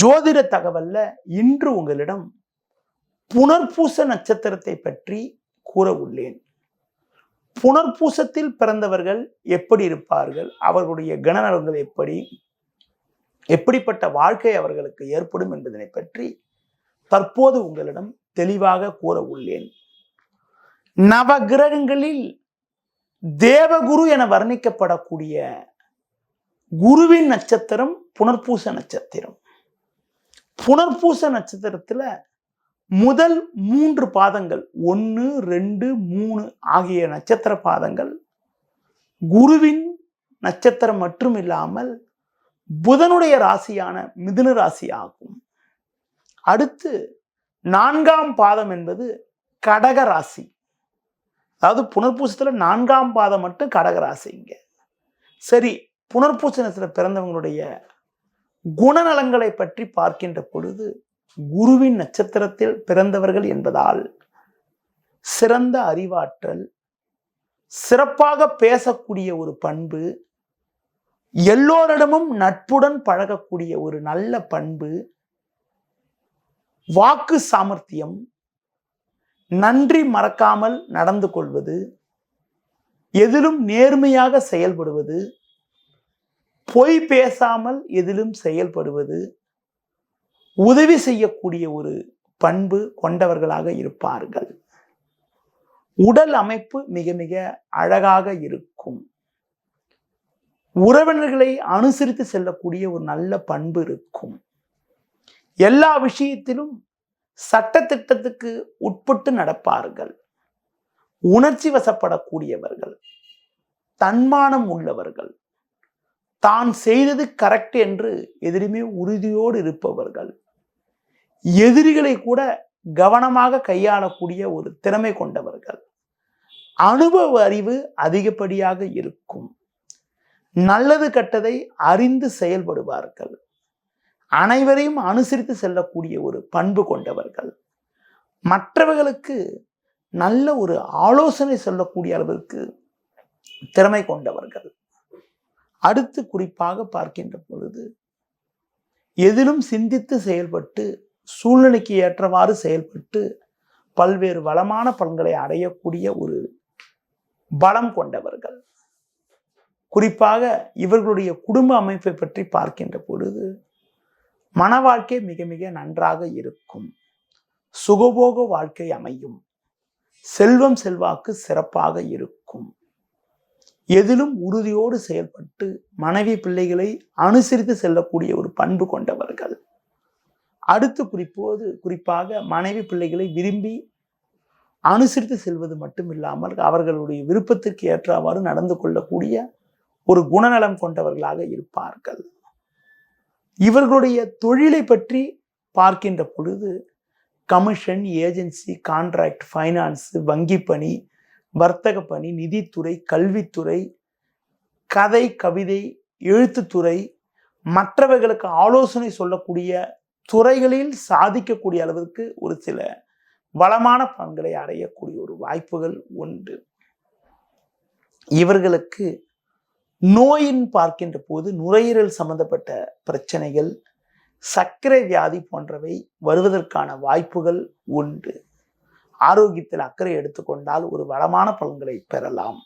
ஜோதிட தகவல்ல இன்று உங்களிடம் புனர்பூச நட்சத்திரத்தை பற்றி கூற உள்ளேன். புனர்பூசத்தில் பிறந்தவர்கள் எப்படி இருப்பார்கள்? அவர்களுடைய கணநலங்கள் எப்படி? எப்படிப்பட்ட வாழ்க்கை அவர்களுக்கு ஏற்படும் என்பதனை பற்றி தற்போது உங்களிடம் தெளிவாக கூற உள்ளேன். நவகிரகங்களில் தேவகுரு என வர்ணிக்கப்படக்கூடிய குருவின் நட்சத்திரம் புனர்பூச நட்சத்திரம். புனர்பூச நட்சத்திரத்தில் முதல் மூன்று பாதங்கள் ஒன்று ரெண்டு மூணு ஆகிய நட்சத்திர பாதங்கள் குருவின் நட்சத்திரம் மட்டும் இல்லாமல் புதனுடைய ராசியான மிதுன ராசி ஆகும். அடுத்து நான்காம் பாதம் என்பது கடக ராசி. அதாவது புனர்பூசத்தில் நான்காம் பாதம் மட்டும் கடகராசிங்க சரி புனர்பூச புனர்பூசணத்தில் பிறந்தவங்களுடைய குணநலங்களை பற்றி பார்க்கின்ற பொழுது குருவின் நட்சத்திரத்தில் பிறந்தவர்கள் என்பதால் சிறந்த அறிவாற்றல் சிறப்பாக பேசக்கூடிய ஒரு பண்பு எல்லோரிடமும் நட்புடன் பழகக்கூடிய ஒரு நல்ல பண்பு வாக்கு சாமர்த்தியம் நன்றி மறக்காமல் நடந்து கொள்வது எதிலும் நேர்மையாக செயல்படுவது பொய் பேசாமல் எதிலும் செயல்படுவது உதவி செய்யக்கூடிய ஒரு பண்பு கொண்டவர்களாக இருப்பார்கள். உடல் அமைப்பு மிக மிக அழகாக இருக்கும். உறவினர்களை அனுசரித்து செல்லக்கூடிய ஒரு நல்ல பண்பு இருக்கும். எல்லா விஷயத்திலும் சட்டத்திட்டத்துக்கு உட்பட்டு நடப்பார்கள். உணர்ச்சி வசப்படக்கூடியவர்கள் தன்மானம் உள்ளவர்கள் தான் செய்தது கரெக்ட் என்று எதிலுமே உறுதியோடு இருப்பவர்கள். எதிரிகளை கூட கவனமாக கையாளக்கூடிய ஒரு திறமை கொண்டவர்கள். அனுபவ அறிவு அதிகப்படியாக இருக்கும். நல்லது கெட்டதை அறிந்து செயல்படுவார்கள். அனைவரையும் அனுசரித்து செல்லக்கூடிய ஒரு பண்பு கொண்டவர்கள். மற்றவர்களுக்கு நல்ல ஒரு ஆலோசனை சொல்லக்கூடிய அளவிற்கு திறமை கொண்டவர்கள். அடுத்து குறிப்பாக பார்க்கின்ற பொழுது எதிலும் சிந்தித்து செயல்பட்டு சூழ்நிலைக்கு ஏற்றவாறு செயல்பட்டு பல்வேறு வளமான பலன்களை அடையக்கூடிய ஒரு பலம் கொண்டவர்கள். குறிப்பாக இவர்களுடைய குடும்ப அமைப்பை பற்றி பார்க்கின்ற பொழுது மன வாழ்க்கை மிக மிக நன்றாக இருக்கும். சுகபோக வாழ்க்கை அமையும். செல்வம் செல்வாக்கு சிறப்பாக இருக்கும். எதிலும் உறுதியோடு செயல்பட்டு மனைவி பிள்ளைகளை அனுசரித்து செல்லக்கூடிய ஒரு பண்பு கொண்டவர்கள். அடுத்து குறிப்போது குறிப்பாக மனைவி பிள்ளைகளை விரும்பி அனுசரித்து செல்வது மட்டும் இல்லாமல் அவர்களுடைய விருப்பத்திற்கு ஏற்றவாறு நடந்து கொள்ளக்கூடிய ஒரு குணநலம் கொண்டவர்களாக இருப்பார்கள். இவர்களுடைய தொழிலை பற்றி பார்க்கின்ற பொழுது கமிஷன் ஏஜென்சி கான்ட்ராக்ட் ஃபைனான்ஸு வங்கி பணி வர்த்தக பணி நிதித்துறை கல்வித்துறை கதை கவிதை எழுத்துத்துறை மற்றவர்களுக்கு ஆலோசனை சொல்லக்கூடிய துறைகளில் சாதிக்கக்கூடிய அளவிற்கு ஒரு சில வளமான பலன்களை அடையக்கூடிய ஒரு வாய்ப்புகள் உண்டு. இவர்களுக்கு நோயின் பார்க்கின்ற போது நுரையீரல் சம்பந்தப்பட்ட பிரச்சனைகள் சர்க்கரை வியாதி போன்றவை வருவதற்கான வாய்ப்புகள் உண்டு. ஆரோக்கியத்தில் அக்கறை எடுத்துக்கொண்டால் ஒரு வளமான பலன்களை பெறலாம்.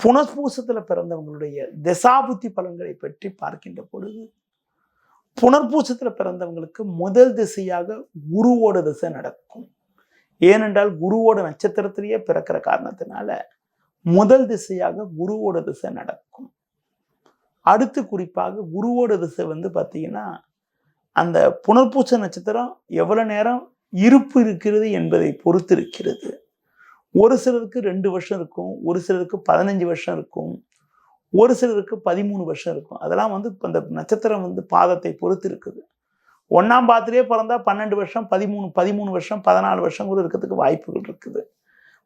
புனர்பூசத்தில் பிறந்தவங்களுடைய திசாபுத்தி பலன்களை பற்றி பார்க்கின்ற பொழுது புனர்பூசத்தில் பிறந்தவங்களுக்கு முதல் திசையாக குருவோட திசை நடக்கும். ஏனென்றால் குருவோட நட்சத்திரத்திலேயே பிறக்கிற காரணத்தினால முதல் திசையாக குருவோட திசை நடக்கும். அடுத்து குறிப்பாக குருவோட திசை வந்து பார்த்தீங்கன்னா அந்த புனர்பூச நட்சத்திரம் எவ்வளோ நேரம் இருப்பு இருக்கிறது என்பதை பொறுத்து இருக்கிறது. ஒரு சிலருக்கு ரெண்டு வருஷம் இருக்கும் ஒரு சிலருக்கு பதினஞ்சு வருஷம் இருக்கும் ஒரு சிலருக்கு பதிமூணு வருஷம் இருக்கும். அதெல்லாம் வந்து அந்த நட்சத்திரம் வந்து பாதத்தை பொறுத்து இருக்குது. ஒன்றாம் பாத்திலே பிறந்தால் பன்னெண்டு வருஷம் பதிமூணு பதிமூணு வருஷம் பதினாலு வருஷம் கூட இருக்கிறதுக்கு வாய்ப்புகள் இருக்குது.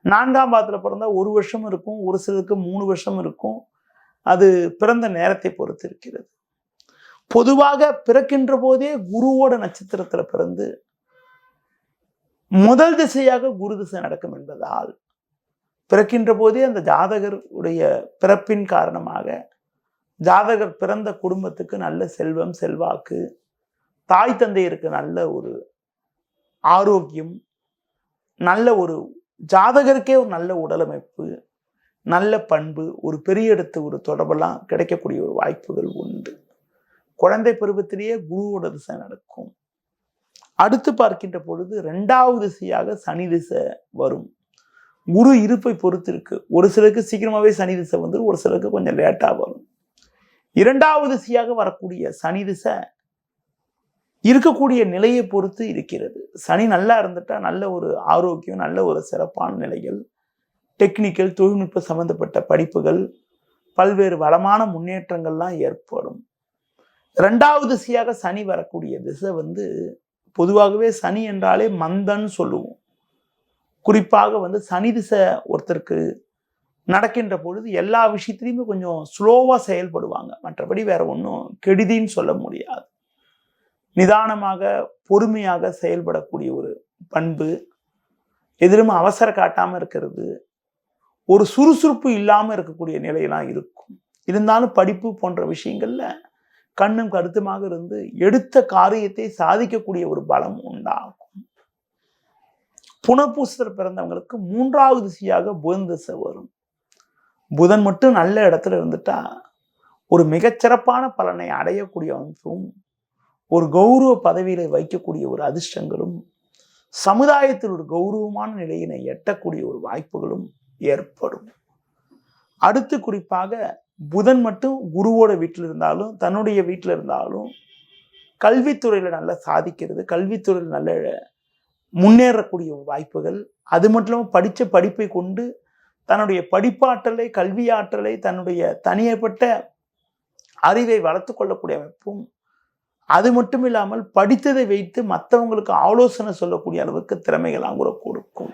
நான்காம் பாதத்தில் பிறந்தா ஒரு வருஷம் இருக்கும் ஒரு சிலருக்கு மூணு வருஷம் இருக்கும். அது பிறந்த நேரத்தை பொறுத்து இருக்கிறது. பொதுவாக பிறக்கின்ற போதே குருவோட நட்சத்திரத்தில் பிறந்து முதல் திசையாக குரு திசை நடக்கும் என்பதால் பிறக்கின்ற போதே அந்த ஜாதகர் உடைய பிறப்பின் காரணமாக ஜாதகர் பிறந்த குடும்பத்துக்கு நல்ல செல்வம் செல்வாக்கு தாய் தந்தையருக்கு நல்ல ஒரு ஆரோக்கியம் நல்ல ஒரு ஜாதகருக்கே ஒரு நல்ல உடலமைப்பு நல்ல பண்பு ஒரு பெரிய இடத்து ஒரு தொடர்பெல்லாம் கிடைக்கக்கூடிய ஒரு வாய்ப்புகள் உண்டு. குழந்தை பருவத்திலேயே குருவோட திசை நடக்கும். அடுத்து பார்க்கின்ற பொழுது ரெண்டாவது திசையாக சனி திசை வரும். குரு இருப்பை பொறுத்து இருக்கு ஒரு சிலருக்கு சீக்கிரமாகவே சனி திசை வந்துடும் ஒரு சிலருக்கு கொஞ்சம் லேட்டாக வரும். இரண்டாவது திசையாக வரக்கூடிய சனி திசை இருக்கக்கூடிய நிலையை பொறுத்து இருக்கிறது. சனி நல்லா இருந்துட்டா நல்ல ஒரு ஆரோக்கியம் நல்ல ஒரு சிறப்பான நிலைகள் டெக்னிக்கல் தொழில்நுட்ப சம்பந்தப்பட்ட படிப்புகள் பல்வேறு வளமான முன்னேற்றங்கள்லாம் ஏற்படும். ரெண்டாவது திசையாக சனி வரக்கூடிய திசை வந்து பொதுவாகவே சனி என்றாலே மந்தன்னு சொல்லுவோம். குறிப்பாக வந்து சனி திசை ஒருத்தருக்கு நடக்கின்ற பொழுது எல்லா விஷயத்திலையுமே கொஞ்சம் ஸ்லோவாக செயல்படுவாங்க. மற்றபடி வேற ஒன்றும் கெடுதின்னு சொல்ல முடியாது. நிதானமாக பொறுமையாக செயல்படக்கூடிய ஒரு பண்பு எதிலும் அவசர காட்டாமல் இருக்கிறது ஒரு சுறுசுறுப்பு இல்லாமல் இருக்கக்கூடிய நிலையெல்லாம் இருக்கும். இருந்தாலும் படிப்பு போன்ற விஷயங்களில் கண்ணும் கருத்துமாக இருந்து எடுத்த காரியத்தை சாதிக்கக்கூடிய ஒரு பலம் உண்டாகும். புனப்பூசத்தில் பிறந்தவங்களுக்கு மூன்றாவது திசையாக புதன் திசை வரும். புதன் மட்டும் நல்ல இடத்துல இருந்துட்டா ஒரு மிகச்சிறப்பான பலனை அடையக்கூடிய அமைப்பும் ஒரு கௌரவ பதவியில வைக்கக்கூடிய ஒரு அதிர்ஷ்டங்களும் சமுதாயத்தில் ஒரு கௌரவமான நிலையினை எட்டக்கூடிய ஒரு வாய்ப்புகளும் ஏற்படும். அடுத்து குறிப்பாக புதன் மட்டும் குருவோட வீட்டில் இருந்தாலும் தன்னுடைய வீட்டில் இருந்தாலும் கல்வித்துறையில் நல்லா சாதிக்கிறது கல்வித்துறையில் நல்ல முன்னேறக்கூடிய வாய்ப்புகள். அது மட்டும் இல்லாமல் படித்த படிப்பை கொண்டு தன்னுடைய படிப்பாற்றலை கல்வியாற்றலை தன்னுடைய தனியப்பட்ட அறிவை வளர்த்து கொள்ளக்கூடிய அமைப்பும் அது மட்டும் இல்லாமல் படித்ததை வைத்து மற்றவங்களுக்கு ஆலோசனை சொல்லக்கூடிய அளவுக்கு திறமைகளாம் கூட கொடுக்கும்.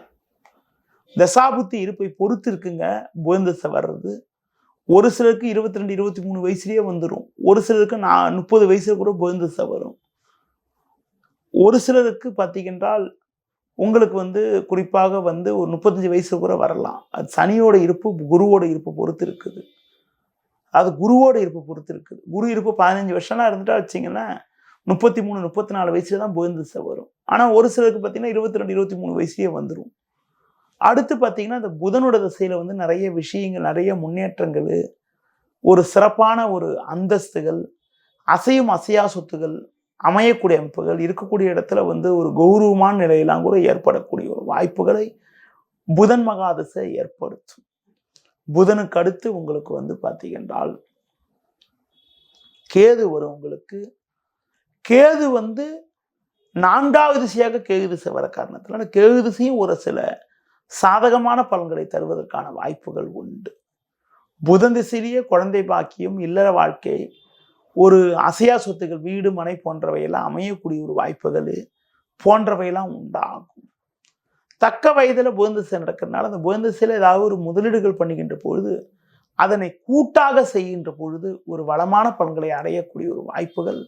தசாபுத்தி இருப்பை பொறுத்து இருக்குங்க. புதந்தசை வர்றது. ஒரு சிலருக்கு இருபத்தி ரெண்டு இருபத்தி மூணு வயசுலயே வந்துடும் ஒரு சிலருக்கு நான் முப்பது வயசுல கூட புதந்தசை வரும். ஒரு சிலருக்கு பார்த்தீங்கன்றால் உங்களுக்கு வந்து குறிப்பாக வந்து ஒரு முப்பத்தஞ்சு வயசு கூட வரலாம். அது சனியோட இருப்பு குருவோட இருப்பு பொறுத்து இருக்குது. அது குருவோட இருப்பு பொறுத்து இருக்குது. குரு இருப்பு பதினஞ்சு வருஷம்லாம் இருந்துட்டா வச்சிங்கன்னா முப்பத்தி மூணு முப்பத்தி நாலு வயசுல தான் புதந்தசை வரும். ஆனால் ஒரு சிலருக்கு பார்த்தீங்கன்னா இருபத்தி ரெண்டு இருபத்தி மூணு வயசுலேயே வந்துடும் அடுத்து பார்த்தீங்கன்னா இந்த புதனோட திசையில் வந்து நிறைய விஷயங்கள் நிறைய முன்னேற்றங்கள் ஒரு சிறப்பான ஒரு அந்தஸ்துகள் அசையும் அசையா சொத்துகள் அமையக்கூடிய அமைப்புகள் இருக்கக்கூடிய இடத்துல வந்து ஒரு கௌரவமான நிலையெல்லாம் கூட ஏற்படக்கூடிய ஒரு வாய்ப்புகளை புதன் மகாதசை ஏற்படுத்தும். புதனுக்கு அடுத்து உங்களுக்கு வந்து பார்த்தீங்கன்றால் கேது வரும் உங்களுக்கு. கேது வந்து நான்காவது திசையாக கேது திசை வர காரணத்தினால கேது திசையும் ஒரு சில சாதகமான பலன்களை தருவதற்கான வாய்ப்புகள் உண்டு. புதன் திசையிலேயே குழந்தை பாக்கியம் இல்லற வாழ்க்கை ஒரு அசையா சொத்துக்கள் வீடு மனை போன்றவையெல்லாம் அமையக்கூடிய ஒரு வாய்ப்புகள் போன்றவையெல்லாம் உண்டாகும். தக்க வயதில் புதந்திசை நடக்கிறதுனால அந்த புதந்திசையில் ஏதாவது ஒரு முதலீடுகள் பண்ணுகின்ற பொழுது அதனை கூட்டாக செய்கின்ற பொழுது ஒரு வளமான பலன்களை அடையக்கூடிய ஒரு வாய்ப்புகள்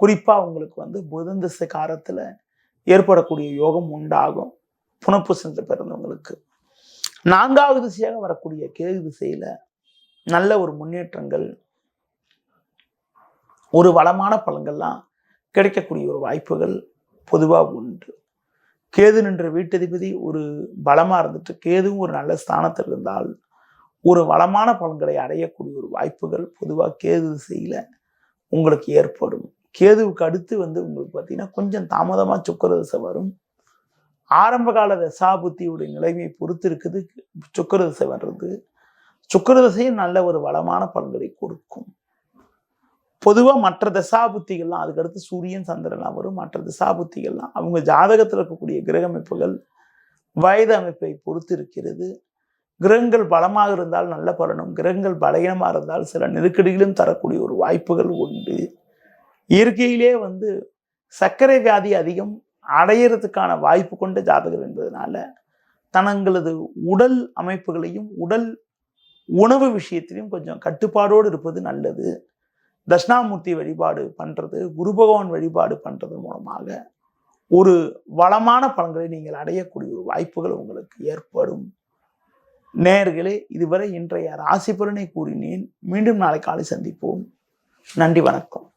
குறிப்பாக உங்களுக்கு வந்து புதந்திசை காரத்தில் ஏற்படக்கூடிய யோகம் உண்டாகும். புனப்பு சென்று பிறந்தவங்களுக்கு. நான்காவது திசையாக வரக்கூடிய கேது திசையில் நல்ல ஒரு முன்னேற்றங்கள் ஒரு வளமான பலன்கள்லாம் கிடைக்கக்கூடிய ஒரு வாய்ப்புகள் பொதுவாக உண்டு. கேது நின்ற வீட்டதிபதி ஒரு பலமாக இருந்துட்டு கேதுவும் ஒரு நல்ல ஸ்தானத்தில் இருந்தால் ஒரு வளமான பலன்களை அடையக்கூடிய ஒரு வாய்ப்புகள் பொதுவாக கேது திசையில் உங்களுக்கு ஏற்படும். கேதுவுக்கு அடுத்து வந்து உங்களுக்கு பார்த்தீங்கன்னா கொஞ்சம் தாமதமாக சுக்கர திசை வரும். ஆரம்பகால தசாபுத்தியுடைய நிலைமையை பொறுத்து இருக்குது சுக்கர திசை வர்றது. சுக்கர திசையும் நல்ல ஒரு வளமான பலன்களை கொடுக்கும். பொதுவாக மற்ற தசாபுத்திகள்லாம் அதுக்கடுத்து சூரியன் சந்திரன்லாம் வரும். மற்ற தசாபுத்திகள்லாம் அவங்க ஜாதகத்தில் இருக்கக்கூடிய கிரக அமைப்புகள் வயது அமைப்பை பொறுத்து இருக்கிறது கிரகங்கள் பலமாக இருந்தால் நல்ல பலனும் கிரகங்கள் பலகீனமாக இருந்தால் சில நெருக்கடிகளும் தரக்கூடிய ஒரு வாய்ப்புகள் உண்டு. இயற்கையிலே வந்து சர்க்கரை வியாதி அதிகம் அடையிறதுக்கான வாய்ப்பு கொண்ட ஜாதகர் என்பதனால தனங்களது உடல் அமைப்புகளையும் உடல் உணவு விஷயத்திலையும் கொஞ்சம் கட்டுப்பாடோடு இருப்பது நல்லது. தட்சிணாமூர்த்தி வழிபாடு பண்ணுறது குரு பகவான் வழிபாடு பண்ணுறது மூலமாக ஒரு வளமான பலன்களை நீங்கள் அடையக்கூடிய ஒரு வாய்ப்புகள் உங்களுக்கு ஏற்படும். நேர்களே இதுவரை இன்றைய ராசி பலனை கூறினேன். மீண்டும் நாளை காலை சந்திப்போம். நன்றி வணக்கம்.